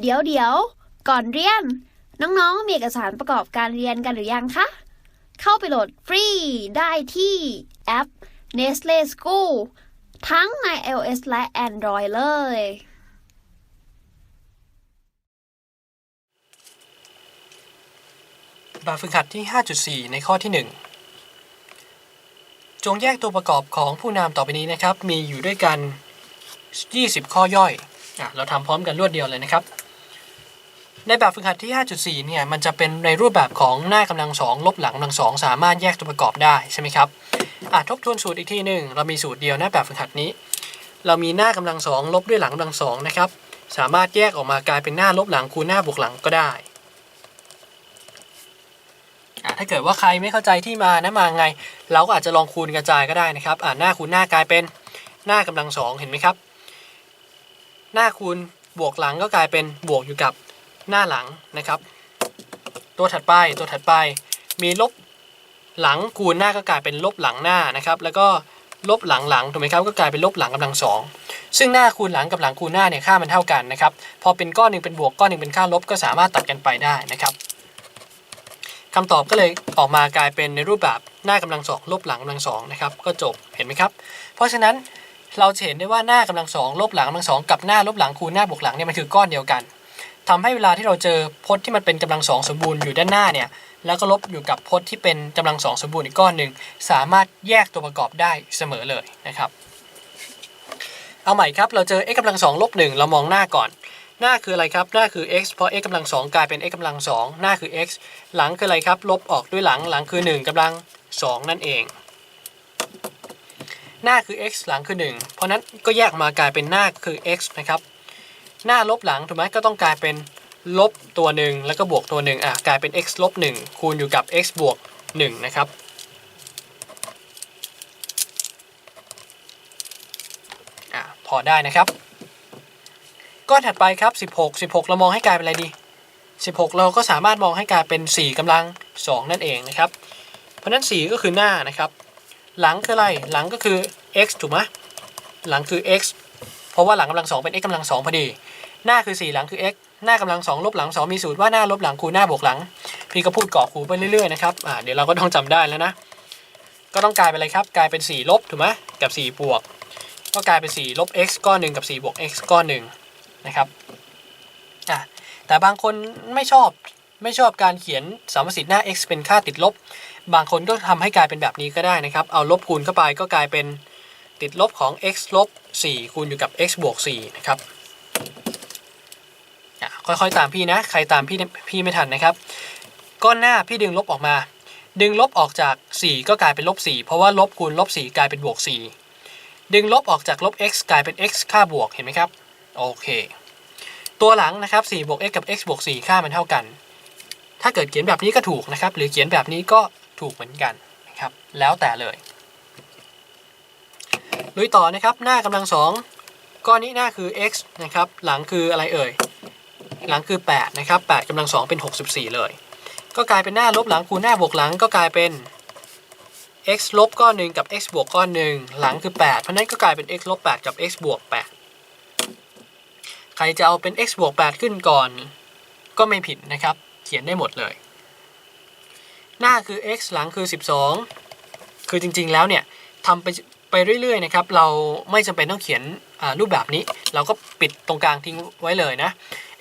เดี๋ยวเดี๋ยว ก่อนเรียน น้องๆ มีเอกสารประกอบการเรียนกันหรือยังคะ เข้าไปโหลดฟรีได้ที่แอป Nestle School ทั้งใน iOS และ Android เลย แบบฝึกหัดที่ 5.4 ในข้อที่ 1 จงแยกตัวประกอบของผู้นามต่อไปนี้นะครับ มีอยู่ด้วยกัน 20 ข้อย่อยอเราทำพร้อมกันรวดเดียวเลยนะครับ ในแบบฝึกหัดที่ 5.4 เนี่ย มันจะเป็นในรูปแบบของหน้ากำลังสองลบหลังกำลังสองสามารถแยกตัวประกอบได้ใช่ไหมครับอะทบทวนสูตรอีกทีหนึ่งเรามีสูตรเดียวนะแบบฝึกหัดนี้ เรามีหน้ากำลังสองลบด้วยหลังกำลังสองนะครับ สามารถแยกออกมากลายเป็นหน้าลบหลังคูณหน้าบวกหลังก็ได้ถ้าเกิดว่าใครไม่เข้าใจที่มานะมาไง เราก็อาจจะลองคูณกระจายก็ได้นะครับอ่าหน้าคูณหน้ากลายเป็นหน้ากำลังสองเห็นไหมครับ หน้าคูณบวกหลังก็กลายเป็นบวกอยู่กับ หน้าหลังนะครับ ตัวถัดไปตัวถัดไปมีลบหลังคูณหน้าก็กลายเป็นลบหลังหน้านะครับ แล้วก็ลบหลังหลังถูกไหมครับก็กลายเป็นลบหลังกำลังสองซึ่งหน้าคูณหลังกับหลังคูณหน้าเนี่ยค่ามันเท่ากันนะครับ พอเป็นก้อนหนึ่งเป็นบวกก้อนหนึ่งเป็นค่าลบก็สามารถตัดกันไปได้นะครับคำตอบก็เลยออกมากลายเป็นในรูปแบบหน้ากำลังสองลบหลังกำลังสองนะครับก็จบเห็นไหมครับ เพราะฉะนั้นเราเห็นได้ว่าหน้ากำลังสองลบหลังกำลังสองกับหน้าลบหลังคูณหน้าบวกหลังเนี่ยมันคือก้อนเดียวกัน ทำให้เวลาที่เราเจอพจน์ที่มันเป็นกำลังสองสมบูรณ์อยู่ด้านหน้าเนี่ยแล้วก็ลบอยู่กับพจน์ที่เป็นกำลังสองสมบูรณ์อีกก้อนหนึ่งสามารถแยกตัวประกอบได้เสมอเลยนะครับ เอาใหม่ครับเราเจอ x กำลังสองลบหนึ่งเรามองหน้าก่อน หน้าคืออะไรครับ หน้าคือ x เพราะ x กำลังสองกลายเป็น x กำลังสองหน้าคือ x หลังคืออะไรครับ ลบออกด้วยหลังหลังคือ 1กำลัง 2 นั่นเอง หน้าคือ x หลังคือ 1 เพราะนั้นก็แยกมากลายเป็นหน้าคือ x นะครับ หน้าลบหลังถูกไหมก็ต้องกลายเป็นลบตัวหนึ่งแล้วก็บวกตัวหนึ่งอะกลายเป็น x ลบ1คูณอยู่กับ x บวก1นะครับอะพอได้นะครับ ก้อนถัดไปครับ 16 16 เรามองให้กลายเป็นอะไรดี 16 เราก็สามารถมองให้กลายเป็น 4กำลัง 2 นั่นเองนะครับ เพราะนั้น 4 ก็คือหน้านะครับ หลังคืออะไรหลังก็คือ x ถูกไหมหลังคือ x เพราะว่าหลังกำลัง 2 เป็น x กำลัง 2 พอดี หน้าคือ 4 หลังคือ x หน้ากำลัง 2 ลบหลัง 2 มีสูตรว่าหน้าลบหลังคูณหน้าบวกหลัง พี่ก็พูดกรอกคูไปเรื่อยๆนะครับอ่าเดี๋ยวเราก็ต้องจำได้แล้วนะ ก็ต้องกลายเป็นอะไรครับ กลายเป็น 4 ลบถูกไหมกับ 4 บวก ก็กลายเป็น 4 ลบ x ก้อนหนึ่งกับ 4 บวก x ก้อนหนึ่งนะครับอะแต่บางคนไม่ชอบไม่ชอบการเขียนสมมติหน้า x เป็นค่าติดลบ บางคนก็ทำให้กลายเป็นแบบนี้ก็ได้นะครับ เอาลบคูณเข้าไปก็กลายเป็นติดลบของ x ลบ4คูณอยู่กับ x บวก4นะครับ ค่อยๆตามพี่นะ ใครตามพี่พี่ไม่ทันนะครับ ก้อนหน้าพี่ดึงลบออกมา ดึงลบออกจาก 4 ก็กลายเป็นลบ4เพราะว่าลบคูณลบ4กลายเป็นบวก 4 ดึงลบออกจากลบ x กลายเป็น x ค่าบวกเห็นไหมครับ โอเค ตัวหลังนะครับ4บวก x กับ x บวก4ค่ามันเท่ากัน ถ้าเกิดเขียนแบบนี้ก็ถูกนะครับ หรือเขียนแบบนี้ก็ถูกเหมือนกันนะครับ แล้วแต่เลยลุยต่อนะครับ หน้ากำลังสองก้อนนี้หน้าคือ x นะครับ หลังคืออะไรเอ่ย หลังคือ 8 นะครับ8กำลังสองเป็น 64 เลย ก็กลายเป็นหน้าลบหลังคูณหน้าบวกหลังก็กลายเป็น x ลบก้อนหนึ่งกับ x บวกก้อนหนึ่งหลังคือ 8 เพราะนั้นก็กลายเป็น x ลบ8กับ x บวก8 ใครจะเอาเป็น x บวก8ขึ้นก่อน ก็ไม่ผิดนะครับ เขียนได้หมดเลย หน้าคือ x หลังคือ 12 คือจริงๆแล้วเนี่ยทำไปไปเรื่อยๆนะครับ เราไม่จำเป็นต้องเขียน รูปแบบนี้ เราก็ปิดตรงกลางทิ้งไว้เลยนะ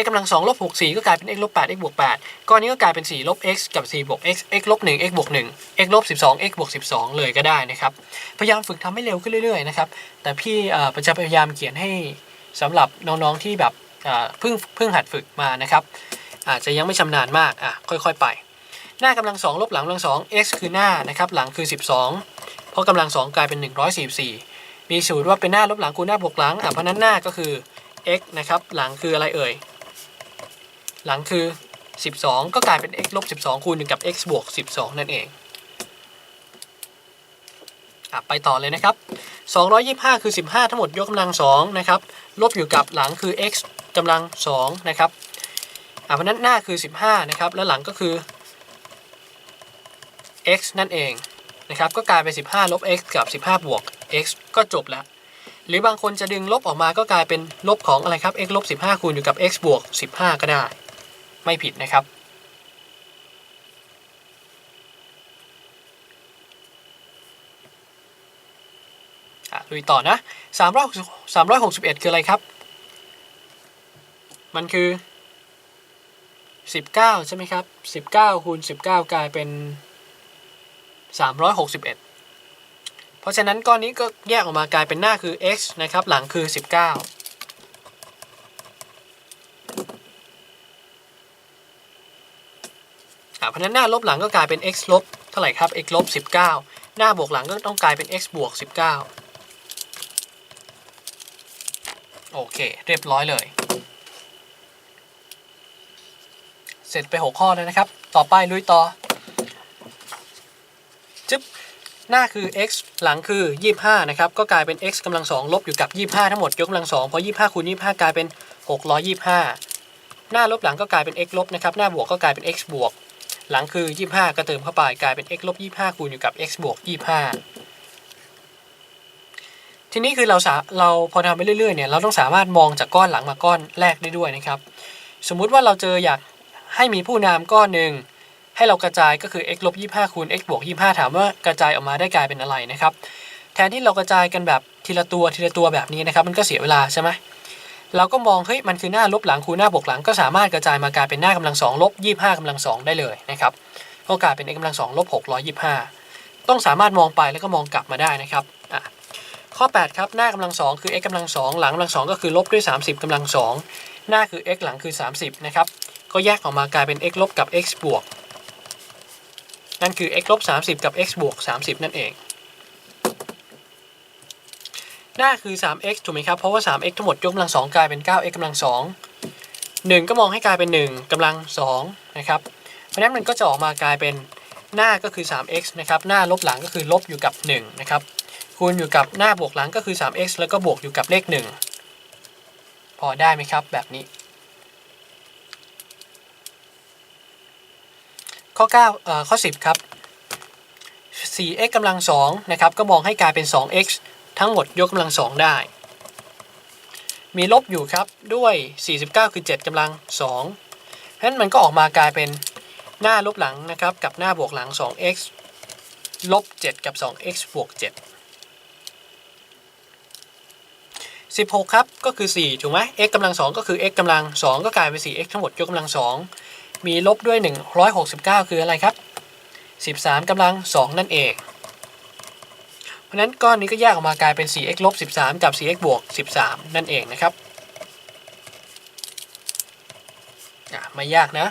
x กำลัง2ลบ6 4ก็กลายเป็น x ลบ8 x บวก8ก้อนนี้ก็กลายเป็น4ลบ x กับ4บวก x x ลบ1 x บวก1 x ลบ12 x บวก12 เลยก็ได้นะครับ พยายามฝึกทำให้เร็วขึ้นเรื่อยๆนะครับ แต่พี่จะพยายามเขียนให้สำหรับน้องๆที่แบบเพิ่งเพิ่งหัดฝึกมานะครับ อาจจะยังไม่ชำนาญมากอะค่อยๆไป หน้ากำลัง2ลบหลังกำลัง2 x คือหน้านะครับ หลังคือ 12 เพราะกำลัง2กลายเป็น 144 มีสูตรว่าเป็นหน้าลบหลังคูณหน้าบวกหลังอะเพราะนั้นหน้าก็คือ x นะครับหลังคืออะไรเอ่ย หลังคือ 12 ก็กลายเป็น x ลบ12คูณ1กับ x บวก12 นั่นเองอะไปต่อเลยนะครับ 225 คือ 15 ทั้งหมดยกกำลัง2นะครับลบอยู่กับหลังคือ x กำลัง2นะครับอะเพราะนั้นหน้าคือ 15นะครับแล้วหลังก็คือ x นั่นเองนะครับก็กลายเป็น 15 ลบ x กับ 15 บวก x ก็จบแล้ว หรือบางคนจะดึงลบออกมาก็กลายเป็นลบของอะไรครับ x ลบ15 คูณอยู่กับ x บวก 15 ก็ได้ ไม่ผิดนะครับอะลุยต่อนะ 361 คืออะไรครับ มันคือ 19 ใช่ไหมครับ 19คูณ19 กลายเป็น 361 เพราะฉะนั้นก้อนนี้ก็แยกออกมากลายเป็นหน้าคือ x นะครับ หลังคือ 19อะเพราะฉะนั้นหน้าลบหลังก็กลายเป็น x ลบเท่าไหร่ครับ x ลบ19 หน้าบวกหลังก็ต้องกลายเป็น x บวก19 โอเค เรียบร้อยเลย เสร็จไป 6 ข้อแล้วนะครับ ต่อไปลุยต่อ จึ๊บ หน้าคือ x หลังคือ 25 นะครับ ก็กลายเป็น x กำลัง2ลบอยู่กับ 25 ทั้งหมดยกกำลัง2เพราะ25คูณ25 กลายเป็น 625 หน้าลบหลังก็กลายเป็น x ลบนะครับ หน้าบวกก็กลายเป็น x บวก หลังคือ 25 ก็เติมเข้าไปกลายเป็น x ลบ25 คูณอยู่กับ x บวก 25 ทีนี้คือเราสาเราพอทำไปเรื่อยๆ เนี่ย เราต้องสามารถมองจากก้อนหลังมาก้อนแรกได้ด้วยนะครับ สมมุติว่าเราเจออยากให้มีผู้นามก้อนหนึ่ง ให้เรากระจายก็คือ x ลบ25คูณ x บวก25 ถามว่ากระจายออกมาได้กลายเป็นอะไรนะครับ แทนที่เรากระจายกันแบบทีละตัวทีละตัวแบบนี้นะครับ มันก็เสียเวลาใช่ไหมเราก็มองเฮ้ยมันคือหน้าลบหลังคูณหน้าบวกหลังก็สามารถกระจายมากลายเป็นหน้ากำลังสองลบ25กำลังสองได้เลยนะครับก็กลายเป็น x กำลังสองลบ625ต้องสามารถมองไปแล้วก็มองกลับมาได้นะครับอะข้อ 8 ครับหน้ากำลังสองคือ x กำลังสองหลังกำลังสองก็คือลบด้วย 30กำลังสองหน้าคือ x หลังคือ 30 นะครับ ก็แยกออกมากลายเป็น x ลบกับ x บวก นั่นคือ x ลบ30 กับ x บวก30 นั่นเอง หน้าคือ 3x ถูกไหมครับ เพราะว่า 3x ทั้งหมดยกกำลัง 2 กลายเป็น 9x กำลัง 2 1 ก็มองให้กลายเป็น 1กำลัง 2 นะครับ เพราะฉะนั้นมันก็จะออกมากลายเป็นหน้าก็คือ 3x นะครับ หน้าลบหลังก็คือลบอยู่กับ 1 นะครับ คูณอยู่กับหน้าบวกหลังก็คือ 3x แล้วก็บวกอยู่กับเลข 1 พอได้ไหมครับแบบนี้ ข้อ9เอ่อข้อ 10 ครับ 4x กำลัง2นะครับก็มองให้กลายเป็น 2x ทั้งหมดยกกำลัง 2 ได้ มีลบอยู่ครับด้วย 49 คือ 7กำลัง2ฉะนั้นมันก็ออกมากลายเป็นหน้าลบหลังนะครับกับหน้าบวกหลัง 2x ลบ 7 กับ 2x บวก 7 16 ครับ ก็คือ 4 ถูกไหม x กำลัง 2 ก็คือ x กำลัง 2 ก็กลายเป็น 4x ทั้งหมดยกกำลัง2 มีลบด้วย 169 คืออะไรครับ 13กำลัง 2 นั่นเอง เพราะนั้นก้อนนี้ก็แยกออกมากลายเป็น 4x ลบ 13 กับ 4x บวก 13 นั่นเองนะครับไม่ยากนะ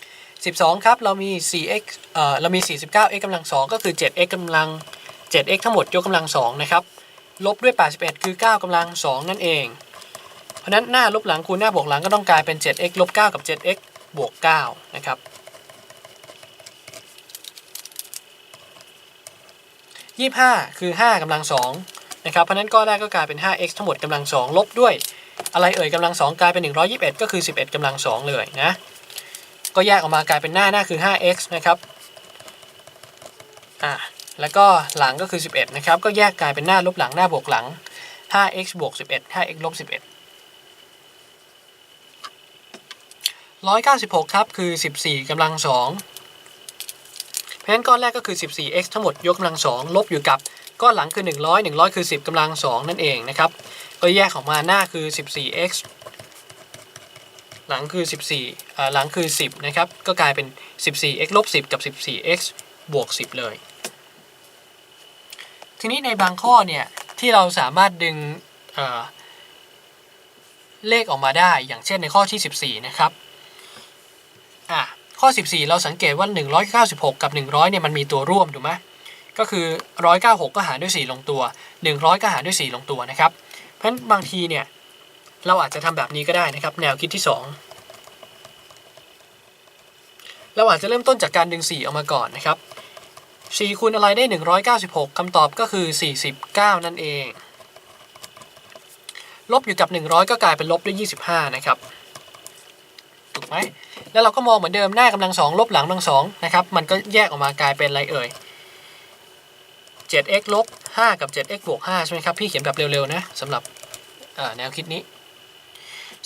12 ครับ เรามี 4x เอ่อ เรามี 49x กำลัง 2 ก็คือ 7x กำลัง 7x ทั้งหมดยกกำลัง 2 นะครับ ลบด้วย 81 คือ 9กำลัง 2 นั่นเอง ราะนั้นหน้าลบหลังคูณหน้าบวกหลังก็ต้องกลายเป็น 7x ลบ9กับ 7x บวก9นะครับ 25 คือ 5กำลัง2นะครับ เพราะนั้นก็ได้ก็กลายเป็น 5x ทั้งหมดกำลัง 2 ลบด้วย อะไรเอ่ยกำลัง 2 กลายเป็น 121 ก็คือ 11กำลัง 2 เลยนะ ก็แยกออกมากลายเป็นหน้าหน้าคือ 5x นะครับ อ่า แล้วก็หลังก็คือ 11 นะครับ ก็แยกกลายเป็นหน้าลบหลังหน้าบวกหลัง 5x บวก11 5x ลบ11 196 ครับ คือ 14กำลัง2เพราะฉะนั้นก้อนแรกก็คือ 14x ทั้งหมดยกกำลัง2ลบอยู่กับก้อนหลังคือ 100 100 คือ 10กำลัง2นั่นเองนะครับ ก็แยกออกมาหน้าคือ 14x หลังคือ 14อ่าหลังคือ 10 นะครับ ก็กลายเป็น 14x ลบ10 กับ 14x บวก 10 เลย ทีนี้ในบางข้อเนี่ย ที่เราสามารถดึงเเลขออกมาได้ อย่างเช่นในข้อที่ 14 นะครับ ข้อ 14 เราสังเกตว่า 196 กับ 100เนี่ยมันมีตัวร่วมถูกไหมก็คือ 196 ก็หารด้วย 4 ลงตัว 100 ก็หารด้วย 4 ลงตัวนะครับ เพราะฉะนั้นบางทีเนี่ยเราอาจจะทำแบบนี้ก็ได้นะครับ แนวคิดที่ 2 เราอาจจะเริ่มต้นจากการดึง 4 ออกมาก่อนนะครับ 4คูณอะไรได้ 196คำตอบก็คือ 49 นั่นเอง ลบอยู่กับ 100 ก็กลายเป็นลบด้วย 25 นะครับ ถูกไหมแล้วเราก็มองเหมือนเดิมหน้ากำลังสองลบหลังกำลังสองนะครับมันก็แยกออกมากลายเป็นอะไรเอ่ย 7x ลบ5กับ 7x บวก5ใช่ไหมครับพี่เขียนแบบเร็วๆนะสำหรับแนวคิดนี้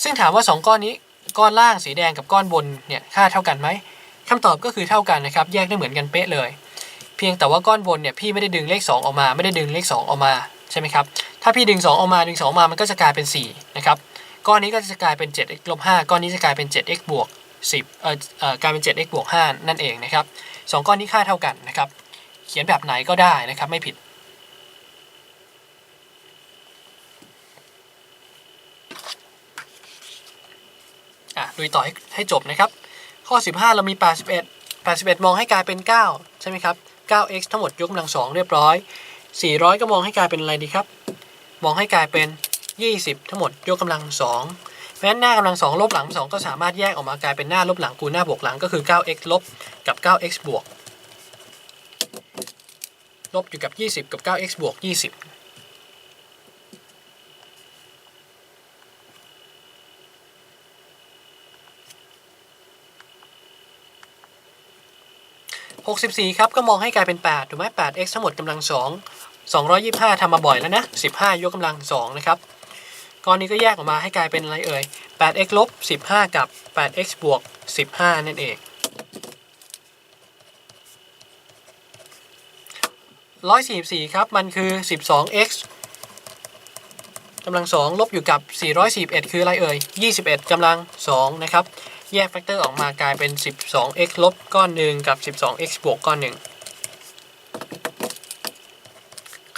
ซึ่งถามว่า 2 ก้อนนี้ก้อนล่างสีแดงกับก้อนบนเนี่ยค่าเท่ากันไหมคำตอบก็คือเท่ากันนะครับ แยกได้เหมือนกันเป๊ะเลย เพียงแต่ว่าก้อนบนเนี่ยพี่ไม่ได้ดึงเลข 2 ออกมา ไม่ได้ดึงเลข 2 ออกมาใช่ไหมครับถ้าพี่ดึง 2 ออกมาดึง2ออกมามันก็จะกลายเป็น 4 ก้อนนี้ก็จะกลายเป็น 7x ลบ5ก้อนนี้จะกลายเป็น 7x บวก10เอ่อเอ่อกลายเป็น 7x บวก5นั่นเองนะครับสองก้อนนี้ค่าเท่ากันนะครับ เขียนแบบไหนก็ได้นะครับไม่ผิดอะลุยต่อให้ให้จบนะครับ ข้อ 15 เรามี 81 81 มองให้กลายเป็น 9 ใช่ไหมครับ 9x ทั้งหมดยกกำลังสองเรียบร้อย 400 ก็มองให้กลายเป็นอะไรดีครับ มองให้กลายเป็น 20 ทั้งหมดยกกำลังสองเพราะฉะนั้นหน้ากำลังสองลบหลังสองก็สามารถแยกออกมากลายเป็นหน้าลบหลังคูณหน้าบวกหลังก็คือ 9x ลบกับ 9x บวกลบอยู่กับ 20 กับ 9x บวก 20 64 ครับ ก็มองให้กลายเป็น 8 ถูกไหม 8x ทั้งหมดกำลัง 2 225ทำมาบ่อยแล้วนะ 15 ยกกำลัง 2 นะครับ ก้อนนี้ก็แยกออกมาให้กลายเป็นอะไรเอ่ย 8x ลบ 15 กับ 8x บวก 15 นั่นเอง 144 ครับ มันคือ 12x กำลัง 2 ลบอยู่กับ 441 คืออะไรเอ่ย 21 กำลัง 2 นะครับ แยกแฟกเตอร์ออกมากลายเป็น 12x ลบก้อนหนึ่งกับ 12x บวกก้อนหนึ่ง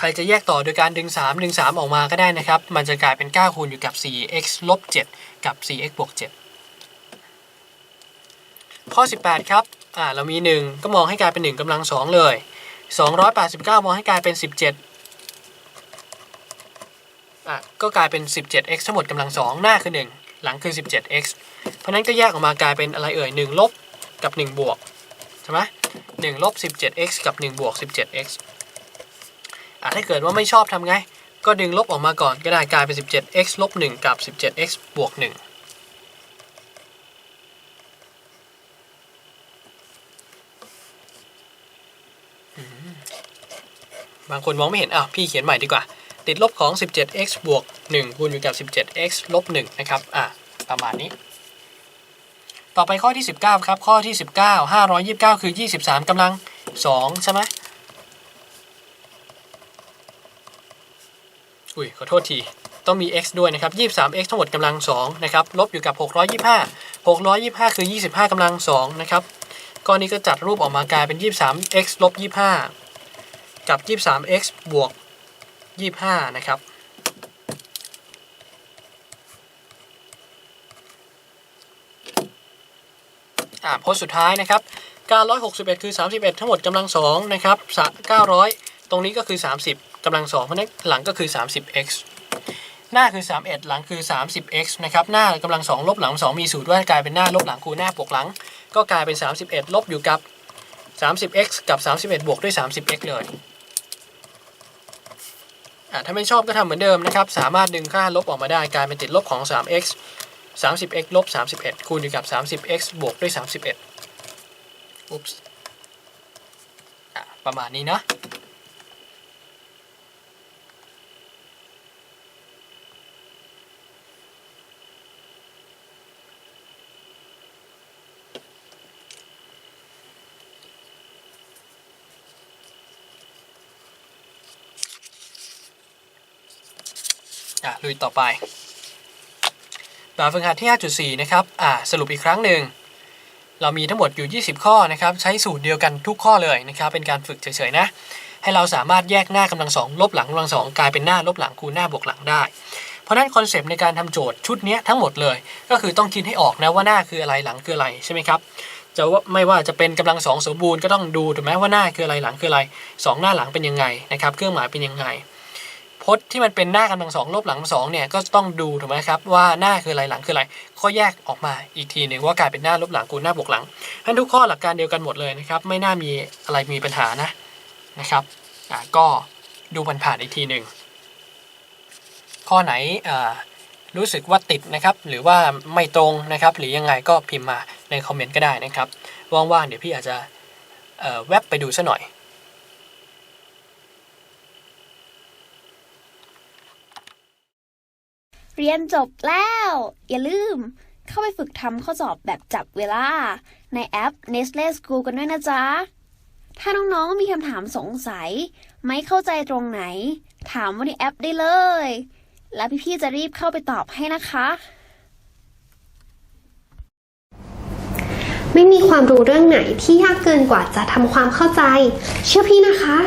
รจะแยกต่อโดยการดึง 3 ดึง 3 ออกมาก็ได้นะครับ มันจะกลายเป็น 9 คูณอยู่กับ 4x ลบ 7 กับ 4x บวก 7 ข้อ 18 ครับ อ่า เรามี 1 ก็มองให้กลายเป็น 1กำลัง 2 เลย 289 มองให้กลายเป็น 17 อะ ก็กลายเป็น 17x ทั้งหมดกำลัง 2 หน้าคือ 1 หลังคือ 17x เพราะนั้นก็แยกออกมากลายเป็นอะไรเอ่ย 1 ลบกับ 1 บวก ใช่ไหม1ลบ 17x กับ 1 บวก 17x อะ ถ้าเกิดว่าไม่ชอบทำไง ก็ดึงลบออกมาก่อนก็ได้กลายเป็น 17x ลบ1กับ 17x บวก1บางคนมองไม่เห็น อะ พี่เขียนใหม่ดีกว่า ติดลบของ 17x บวก 1 คูณอยู่กับ 17x ลบ 1 นะครับ อะ ประมาณนี้ ต่อไปข้อที่ 19 ครับ ข้อที่ 19 529 คือ 23กำลัง 2 ใช่ไหม อุ้ยขอโทษทีต้องมี x ด้วยนะครับ 23x ทั้งหมดกำลัง2นะครับ ลบอยู่กับ 625 625 คือ 25กำลัง2นะครับ ก้อนนี้ก็จัดรูปออกมากลายเป็น 23x ลบ 25 กับ 23x บวก 25 นะครับ อ่าโพสสุดท้ายนะครับ 961 คือ 31 ทั้งหมดกำลัง2นะครับสะ900 ตรงนี้ก็คือ 30 กำลัง2เพราะนั้นหลังก็คือ 30x หน้าคือ 31 หลังคือ 30x นะครับหน้ากำลัง2ลบหลัง2มีสูตรว่ากลายเป็นหน้าลบหลังคูณหน้าบวกหลัง ก็กลายเป็น 31 ลบอยู่กับ 30x กับ 31 บวกด้วย 30x เลยถ้าไม่ชอบก็ทำเหมือนเดิมนะครับ สามารถดึงค่าลบออกมาได้กลายเป็นติดลบของ 3x 30x ลบ 31 คูณอยู่กับ 30x บวกด้วย 31อุ๊ปส์อะประมาณนี้เนาะ ลุยต่อไปแบบฝึกหัดที่ 5.4 นะครับ อ่า สรุปอีกครั้งหนึ่ง เรามีทั้งหมดอยู่ 20 ข้อนะครับ ใช้สูตรเดียวกันทุกข้อเลยนะครับ เป็นการฝึกเฉยๆนะ ให้เราสามารถแยกหน้ากำลังสองลบหลังกำลังสองกลายเป็นหน้าลบหลังคูณหน้าบวกหลังได้ เพราะฉะนั้นคอนเซปต์ในการทำโจทย์ชุดนี้ทั้งหมดเลย ก็คือต้องคิดให้ออกนะว่าหน้าคืออะไรหลังคืออะไรใช่ไหมครับ จะว่าไม่ว่าจะเป็นกำลังสองสมบูรณ์ก็ต้องดูถูกไหมว่าหน้าคืออะไรหลังคืออะไรสองหน้าหลังเป็นยังไงนะครับ เครื่องหมายเป็นยังไง พจน์ที่มันเป็นหน้ากำลังสองลบหลังสองเนี่ยก็ต้องดูถูกไหมครับว่าหน้าคืออะไรหลังคืออะไรก็แยกออกมาอีกทีหนึ่งว่ากลายเป็นหน้าลบหลังคูณหน้าบวกหลังทั้นทุกข้อหลักการเดียวกันหมดเลยนะครับไม่น่ามีอะไรมีปัญหานะนะครับอ่าก็ดูผ่านอีกทีหนึ่งข้อไหนอ่ารู้สึกว่าติดนะครับหรือว่าไม่ตรงนะครับ หรือยังไงก็พิมพ์มาในคอมเมนต์ก็ได้นะครับว่างๆเดี๋ยวพี่อาจจะแวบไปดูซะหน่อย เรียนจบแล้ว อย่าลืม เข้าไปฝึกทำข้อสอบแบบจับเวลา ในแอป Nestle School กันด้วยนะจ๊ะ ถ้าน้องๆมีคำถามสงสัย ไม่เข้าใจตรงไหน ถามว่าในแอปได้เลย แล้วพี่ๆจะรีบเข้าไปตอบให้นะคะ ไม่มีความรู้เรื่องไหนที่ยากเกินกว่าจะทำความเข้าใจ เชื่อพี่นะคะ